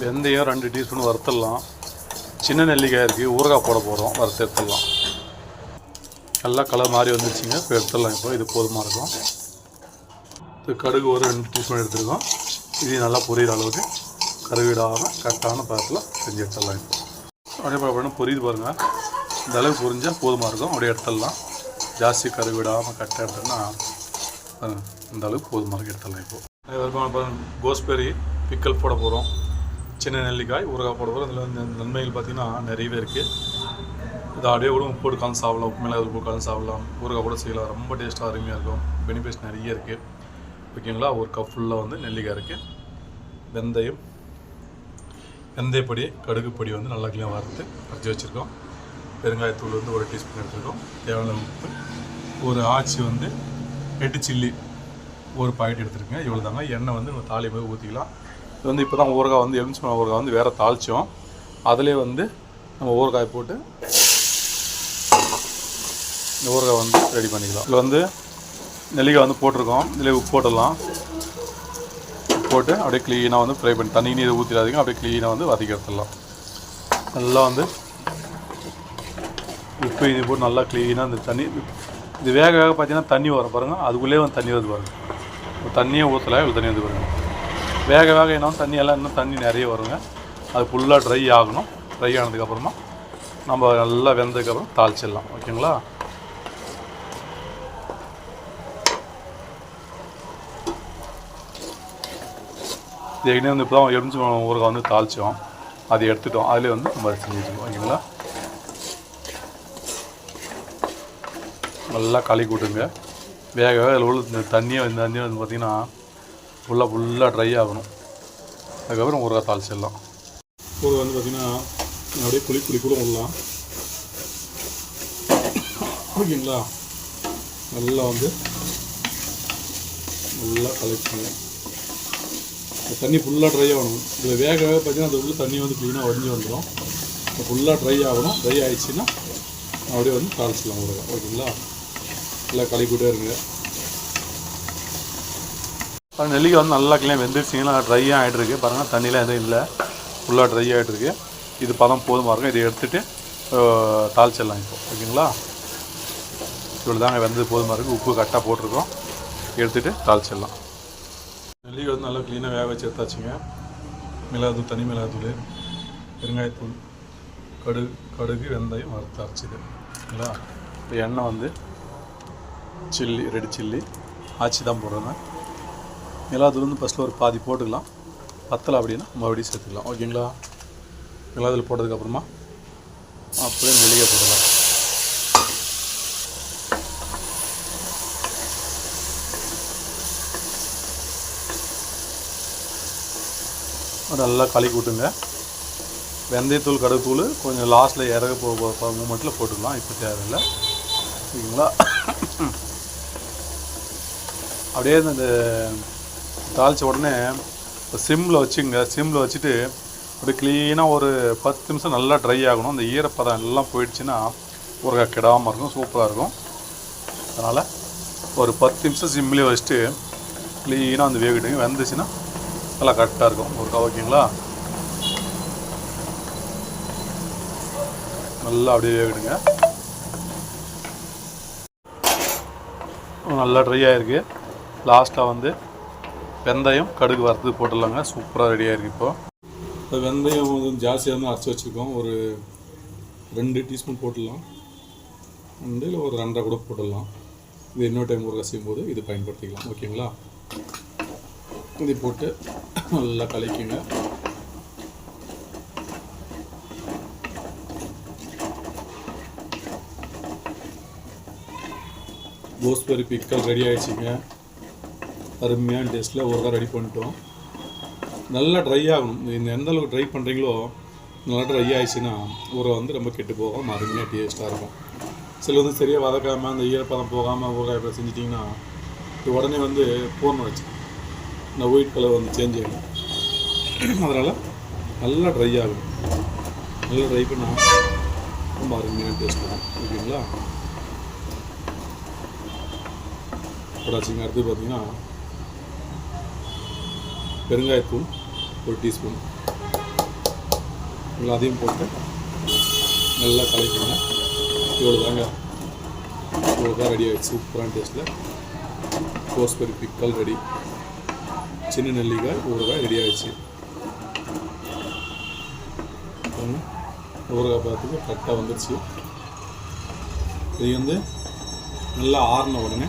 வெந்தயம் ரெண்டு டீஸ்பூன் வறுத்துடலாம். சின்ன நெல்லிக்காய் இருக்குது ஊறுகாய் போட போகிறோம் வறுத்து எடுத்துடலாம். நல்லா கலர் மாதிரி வந்துருச்சுங்க இப்போ எடுத்துடலாம் இப்போ இது போதுமாக இருக்கும். இது கடுகு ஒரு ரெண்டு டீஸ்பூன் எடுத்துருக்கோம். இது நல்லா பொரியிற அளவுக்கு கருவிடாமல் கரெக்டான பதத்தில் செஞ்சு எடுத்துடலாம் இப்போ. அப்படியே பார்க்கணும் பொரியுது பாருங்கள் இந்த அளவுக்கு பொரிஞ்சால் போதுமாக இருக்கும் அப்படியே எடுத்துடலாம். ஜாஸ்தி கருவிடாமல் கரெக்டாக எடுத்தோம்னா இந்த அளவுக்கு போதுமாக எடுத்துடலாம் இப்போது பாருங்க கோஸ்பெரி பிக்கல் போட போகிறோம் சின்ன நெல்லிக்காய் ஊறுகாய் போட அதில் இதில் வந்து நன்மைகள் பார்த்திங்கன்னா நிறையவே இருக்குது இது அப்படியே கூட உப்பு போட்டு கலந்து சாப்பிடலாம். உப்பு மேலே உப்பு கலந்து சாப்பிடலாம். ஊறுகாய் கூட செய்யலாம். ரொம்ப டேஸ்ட்டாக அருமையாக இருக்கும். பெனிஃபிட்ஸ் நிறைய இருக்குது ஓகேங்களா ஒரு கப் ஃபுல்லாக வந்து நெல்லிக்காய் இருக்குது வெந்தயம் வெந்தயப்பொடி கடுகு பொடி வந்து நல்லா க்ளீனாக வறுத்து அரைச்சி வச்சுருக்கோம். பெருங்காயத்தூள் வந்து ஒரு டீஸ்பூன் எடுத்துருக்கோம். தேவையான உப்பு ஒரு ஆச்சி வந்து ரெட்டு சில்லி ஒரு பாக்கெட் எடுத்துருக்கேன். இவ்வளோ தாங்க எண்ணெய் வந்து நம்ம தாலி போய் ஊற்றிக்கலாம் இது வந்து இப்போ தான் ஊறுகாய் வந்து எலுமிச்சம் ஊறுகாய் வந்து வேறு தாளித்தோம் அதிலே வந்து நம்ம ஊறுகாய் போட்டு இந்த ஊறுகாய் வந்து ரெடி பண்ணிக்கலாம். இதில் வந்து நெல்லிக்காய் வந்து போட்டிருக்கோம். இதில் உப்பு போட்டுடலாம். உப்பு போட்டு அப்படியே க்ளீனாக வந்து ஃப்ரை பண்ணி தண்ணி நீர் ஊற்றிடாதீங்க அப்படியே க்ளீனாக வந்து வதக்கி எடுத்துடலாம். நல்லா வந்து உப்பு இது போட்டு நல்லா க்ளீனாக இந்த தண்ணி இது வேக வேக பார்த்தீங்கன்னா தண்ணி வரும் பாருங்கள் அதுக்குள்ளேயே வந்து தண்ணி வருது பாருங்கள் தண்ணியே ஊற்றலை இவ்வளோ தண்ணி வந்து பாருங்கள் வேக வேக என்ன தண்ணி எல்லாம் இன்னும் தண்ணி நிறைய வருங்க. அது ஃபுல்லாக ட்ரை ஆகணும். ட்ரை ஆனதுக்கப்புறமா நம்ம நல்லா வெந்ததுக்கப்புறம் தாளிச்சிடலாம். ஓகேங்களா? இது ஏற்கனவே வந்து இப்போ தான் எரிஞ்சு ஊறுகாய் வந்து தாளித்தோம் அதை எடுத்துட்டோம். அதிலே வந்து நம்ம செஞ்சு ஓகேங்களா? நல்லா களி கூட்டுங்க. வேக வேக அதில் உள்ள இந்த தண்ணியை இந்த தண்ணியை வந்து பார்த்திங்கன்னா ஃபுல்லாக ஃபுல்லாக ட்ரை ஆகணும். அதுக்கப்புறம் ஊறுகாய் தாளிச்சிடலாம். ஊறுகாய் வந்து பார்த்திங்கன்னா அப்படியே புளி புளி கூட விடலாம். ஓகேங்களா? நல்லா வந்து நல்லா கலெக்ட் தண்ணி ஃபுல்லாக ட்ரை ஆகணும். இதில் வேக வேக பார்த்தீங்கன்னா அது உள்ள தண்ணி வந்து க்ளீனாக வடிஞ்சு வந்துடும். ஃபுல்லாக ட்ரை ஆகணும். ட்ரை ஆகிடுச்சின்னா அப்படியே வந்து தாளிச்சிடலாம் ஊறுகாய். ஓகேங்களா? நல்லா கலக்கிட்டே இருங்க. பாருங்கள் நெல்லிக்காய் வந்து நல்லா கிளீன் வெந்துருச்சிங்கன்னா ட்ரையாக ஆகிட்டுருக்கு பாருங்கள் தண்ணியெலாம் எதுவும் இல்லை. ஃபுல்லாக ட்ரை ஆகிட்டுருக்கு இது பதம் போதுமாக இருக்கும் இதை எடுத்துகிட்டு தாளிச்சிடலாம் இப்போ. ஓகேங்களா? இவ்வளோ தாங்க வெந்தது போதுமாக இருக்குது உப்பு கரெக்டாக போட்டிருக்கோம். எடுத்துகிட்டு தாளிச்சிடலாம். நெல்லிக்காய் வந்து நல்லா க்ளீனாக வேக வச்சு எடுத்தாச்சுங்க. மிளகாத்தூள் தனி மிளகாத்தூள் பெருங்காயத்தூள் கடுகு கடுகு வெந்தயம் வறுத்து அரைச்சிது ஓகேங்களா? இப்போ எண்ணெய் வந்து சில்லி ரெட் சில்லி ஆச்சி தான் போடுறேங்க மிளகாத்தூள் வந்து ஃபஸ்ட்டில் ஒரு பாதி போட்டுக்கலாம். பத்தலை அப்படின்னா மறுபடியும் சேர்த்துக்கலாம். ஓகேங்களா? மிளகாத்தூள் போட்டதுக்கப்புறமா அப்படியே நெல்லிக்காய் போடலாம். நல்லா கலக்கி விட்டுங்க. வெந்தயத்தூள் கடுகுத்தூள் கொஞ்சம் லாஸ்ட்டில் இறக போ மூமெண்ட்டில் போட்டுக்கலாம். இப்போ தேவையில்லை. ஓகேங்களா? அப்படியே இந்த தாளித்த உடனே சிம்மில் வச்சுங்க. சிம்மில் வச்சுட்டு அப்படியே க்ளீனாக ஒரு பத்து நிமிஷம் நல்லா ட்ரை ஆகணும். அந்த ஈரப்பதம் எல்லாம் போயிடுச்சுன்னா ஊறுகாய் கெடாமல் இருக்கும் சூப்பராக இருக்கும். அதனால் ஒரு பத்து நிமிஷம் சிம்மிலே வச்சுட்டு க்ளீனாக வந்து வேகிடுங்க வெந்துச்சுன்னா நல்லா கரெக்டாக இருக்கும். ஒரு ஓகேங்களா? நல்லா அப்படியே வேகிடுங்க நல்லா ட்ரை ஆகிருக்கு லாஸ்ட்டாக வந்து வெந்தயம் கடுகு வறுத்து போட்டுடலாங்க. சூப்பராக ரெடியாக இருக்குது இப்போ. இப்போ வெந்தயம் கொஞ்சம் ஜாஸ்தியாக தான் அரைச்சி வச்சுருக்கோம் ஒரு ரெண்டு டீஸ்பூன் போட்டுடலாம். ரெண்டு இல்லை ஒரு ரெண்டரை கூட போட்டுடலாம். இது இன்னொரு டைம் ஊறுகாய் செய்யும்போது இது பயன்படுத்திக்கலாம். ஓகேங்களா? இதை போட்டு நல்லா கலக்கிங்க. கோஸ்பெரி பிக்கல் ரெடி ஆயிடுச்சுங்க. அருமையான டேஸ்ட்டில் ஒரு ரெடி பண்ணிட்டோம். நல்லா ட்ரை ஆகணும். நீங்கள் எந்த அளவுக்கு ட்ரை பண்ணுறீங்களோ நல்லா ட்ரை ஆயிடுச்சுன்னா ஊரை வந்து ரொம்ப கெட்டு போகாமல் அருமையாக டேஸ்ட்டாக இருக்கும். சில வந்து சரியாக வதக்காமல் அந்த ஈரப்பதம் போகாமல் ஊறுகாய் இப்படி செஞ்சிட்டிங்கன்னா இது உடனே வந்து பூர்ணம் வச்சு இந்த ஒயிட் கலர் வந்து சேஞ்ச் ஆகிடும் அதனால் நல்லா ட்ரை ஆகும் நல்லா ட்ரை பண்ணால் ரொம்ப அருமையான டேஸ்ட் வரும் ஓகேங்களா? போடாச்சுங்க அடுத்து பார்த்தீங்கன்னா பெருங்காயத்தூள் ஒரு டீஸ்பூன். இவ்வளோ அதையும் போட்டு நல்லா கலக்கிங்க இவ்வளோ தாங்க இவ்வளோ தான் ரெடி ஆகிடுச்சு சூப்பரான டேஸ்ட்டில் கோஸ்பெரி பிக்கல் ரெடி சின்ன நெல்லிக்காய் ஊறுகாய் ரெடி ஆகிடுச்சு ஊறுகாய் பார்த்துக்கு கரெக்டாக வந்துடுச்சு இது வந்து நல்லா ஆறின உடனே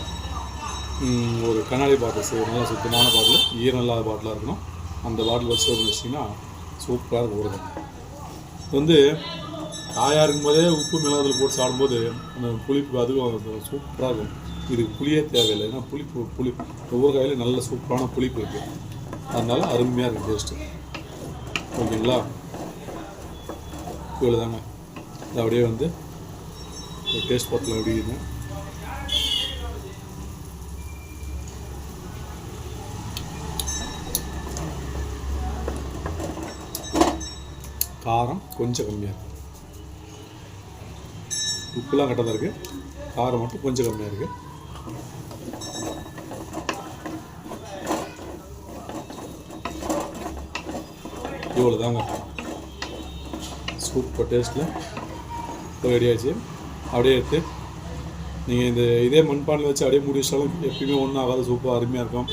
ஒரு கண்ணாடி பாட்டில் செய்ய நல்லா சுத்தமான பாட்டில் ஈரம் இல்லாத பாட்டிலாக இருக்கணும். அந்த பாட்டில் வச்சு ஒரு வச்சிங்கன்னா சூப்பராக இருக்கும் ஊறுகாய் இது வந்து காயாக இருக்கும்போதே உப்பு மிளகாத்தில் போட்டு சாப்பிடும்போது அந்த புளிப்பு அதுவும் சூப்பராக இருக்கும். இதுக்கு புளியே தேவையில்லை. ஏன்னா புளிப்பு புளி ஊறுகாயில் நல்ல சூப்பரான புளிப்பு இருக்குது அதனால் அருமையாக இருக்குது டேஸ்ட்டு ஓகேங்களா? இவ்வளோ தாங்க இது அப்படியே வந்து டேஸ்ட் பார்த்துல எப்படி காரம் கொஞ்சம் கம்மியாக இருக்குது உப்புலாம் கரெக்டாக தான் இருக்குது காரம் மட்டும் கொஞ்சம் கம்மியாக இருக்குது இவ்வளோ தாங்க சூப்பர் டேஸ்ட்டில் ரெடி அப்படியே எடுத்து நீங்கள் இந்த இதே மண்பானில் வச்சு அப்படியே மூடி வச்சாலும் எப்பயுமே ஒன்றும் ஆகாது. சூப்பராக அருமையாக இருக்கும்.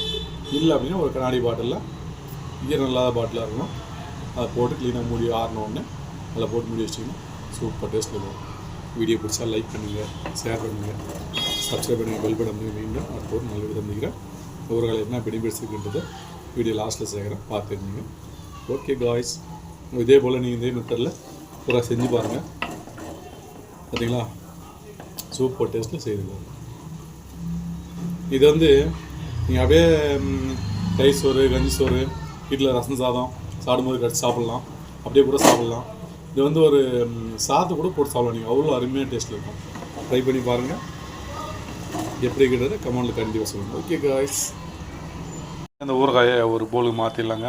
இல்லை அப்படின்னா ஒரு கண்ணாடி பாட்டிலில் இங்கே இல்லாத பாட்டிலாக இருக்கணும் அதை போட்டு க்ளீனாக மூடி ஆறினோடனே அதில் போட்டு மூடி வச்சிங்கன்னா சூப்பர் டேஸ்ட் வரும். வீடியோ பிடிச்சா லைக் பண்ணுங்கள் ஷேர் பண்ணுங்கள் சப்ஸ்கிரைப் பண்ணுங்கள் பெல் பட்டன் வந்து மீண்டும் அடுத்த ஒரு நல்ல விதம் நிற்கிறேன் ஊர்களை என்ன பெனிஃபிட்ஸ் இருக்குன்றதை வீடியோ லாஸ்ட்டில் சேர்க்குறேன் பார்த்துருந்தீங்க ஓகே காய்ஸ் இதே போல் நீங்கள் இதே மெத்தடில் பூரா செஞ்சு பாருங்கள் பார்த்தீங்களா சூப்பர் டேஸ்ட்டில் செய்துங்க இது வந்து நீங்கள் அப்படியே ம், கை சோறு கஞ்சி சோறு வீட்டில் ரசம் சாதம் சாப்பிடும்போது கடிச்சு சாப்பிட்லாம். அப்படியே கூட சாப்பிட்லாம். இது வந்து ஒரு சாத்து கூட போட்டு சாப்பிடலாம் நீங்கள் அவ்வளோ அருமையான டேஸ்ட்டில் இருக்கும். ட்ரை பண்ணி பாருங்கள் எப்படி இருக்கிறத கமெண்டில் கண்டிப்பாக சொல்லுங்கள் ஓகே காய்ஸ் இந்த ஊறுகாயை ஒரு போலுக்கு மாற்றிடலாங்க